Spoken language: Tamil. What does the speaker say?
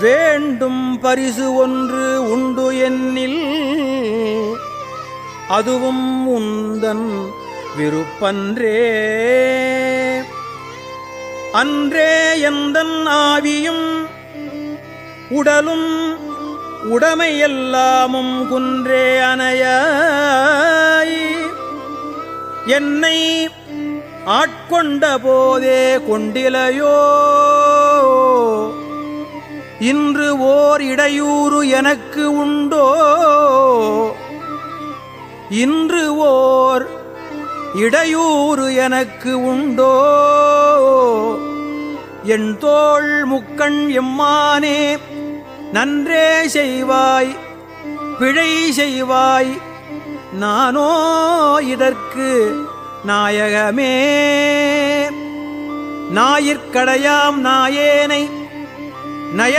வேண்டும் பரிசு ஒன்று உண்டு என்னில். அதுவும் உந்தன் விருப்பன்றே. அன்றே எந்தன் ஆவியும் உடலும் உடமையெல்லாமும் குன்றே அணையாய். என்னை ஆட்கொண்ட போதே கொண்டிலையோ. இன்று ஓர் இடையூறு எனக்கு உண்டோ? இன்று ஓர் இடையூறு எனக்கு உண்டோ? என் தோள் முக்கண் எம்மானே நன்றே செய்வாய் பிழை செய்வாய் நானோ இதற்கு நாயகமே. நாயிற்கடையாம் நாயேனை நயன்